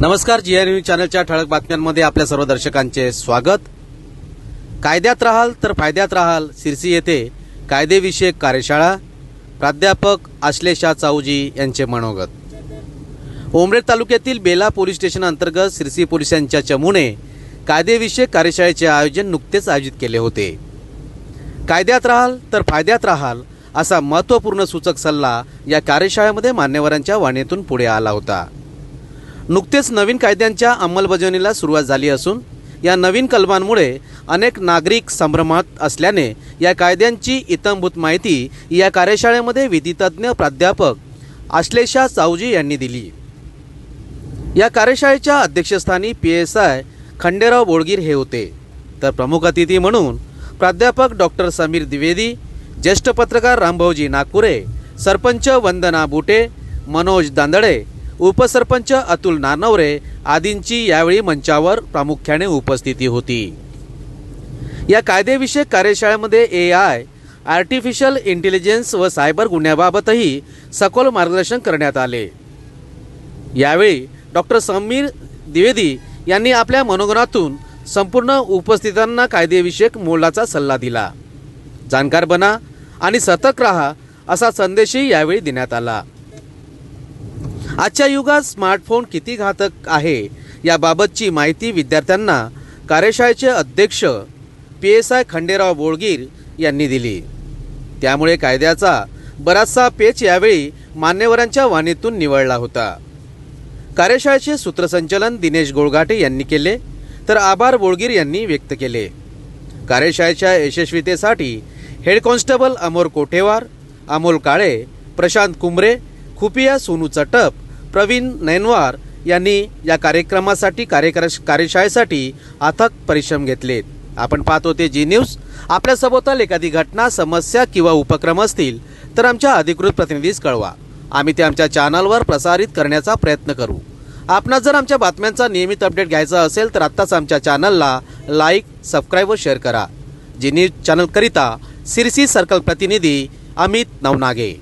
नमस्कार जी R news चॅनलच्या ठळक बातम्यांमध्ये आपल्या सर्व दर्शकांचे स्वागत. कायद्यात राहाल तर फायद्यात राहाल सिरसी येथे कायदेविषयक कार्यशाळा. प्राध्यापक आश्लेषा चाऊजी यांचे मनोगत. ओमरेड तालुक्यातील बेला पोलीस स्टेशन अंतर्गत सिरसी पोलिसांच्या चमूने कायदेविषयक कार्यशाळेचे आयोजन नुकतेच आयोजित केले होते. कायद्यात राहाल तर फायद्यात राहाल असा महत्त्वपूर्ण सूचक सल्ला या कार्यशाळेमध्ये मान्यवरांच्या वाणीतून पुढे आला होता. नुकतेच नवीन कायद्यांच्या अंमलबजावणीला सुरुवात झाली असून या नवीन कलमांमुळे अनेक नागरिक संभ्रमात असल्याने या कायद्यांची इतंभूत माहिती या कार्यशाळेमध्ये विधितज्ञ प्राध्यापक आश्लेषा चाऊजी यांनी दिली. या कार्यशाळेच्या अध्यक्षस्थानी P S I Khanderao Bodgir हे होते. तर प्रमुख अतिथी म्हणून प्राध्यापक डॉक्टर समीर द्विवेदी ज्येष्ठ पत्रकार रामभाऊजी नागपुरे सरपंच वंदना बुटे मनोज दांदळे उपसरपंच अतुल नानवरे आदींची यावेळी मंचावर प्रामुख्याने उपस्थिती होती. या कायदेविषयक कार्यशाळेमध्ये ए आय आर्टिफिशियल इंटेलिजन्स व सायबर गुन्ह्याबाबतही सखोल मार्गदर्शन करण्यात आले. यावेळी डॉक्टर समीर द्विवेदी यांनी आपल्या मनोगणातून संपूर्ण उपस्थितांना कायदेविषयक मोलाचा सल्ला दिला. जाणकार बना आणि सतर्क राहा असा संदेशही यावेळी देण्यात आला. आजच्या युगात स्मार्टफोन किती घातक आहे याबाबतची माहिती विद्यार्थ्यांना कार्यशाळेचे अध्यक्ष P S I Khanderao Bolgir यांनी दिली. त्यामुळे कायद्याचा बराचसा पेच यावेळी मान्यवरांच्या वाणीतून निवडला होता. कार्यशाळेचे सूत्रसंचलन दिनेश गोळघाटे यांनी केले तर आभार बोळगीर यांनी व्यक्त केले. कार्यशाळेच्या यशस्वीतेसाठी हेड कॉन्स्टेबल अमोल कोठेवार अमोल काळे प्रशांत कुंबरे खुपिया सोनू चटप प्रवीण नैनवार यांनी या कार्यक्रमासाठी कार्यकर कार्यशाळेसाठी अथक परिश्रम घेतलेत आपण पाहत होते जी न्यूज. आपल्या सभोवताल एखादी घटना समस्या किंवा उपक्रम असतील तर आमच्या अधिकृत प्रतिनिधीस कळवा. आम्ही ते आमच्या चॅनलवर प्रसारित करण्याचा प्रयत्न करू. आपणास जर आमच्या बातम्यांचा नियमित अपडेट घ्यायचा असेल तर आत्ताच आमच्या चॅनलला लाईक सबस्क्राईब व शेअर करा. जी न्यूज चॅनलकरिता सिरसी सर्कल प्रतिनिधी अमित नवनागे.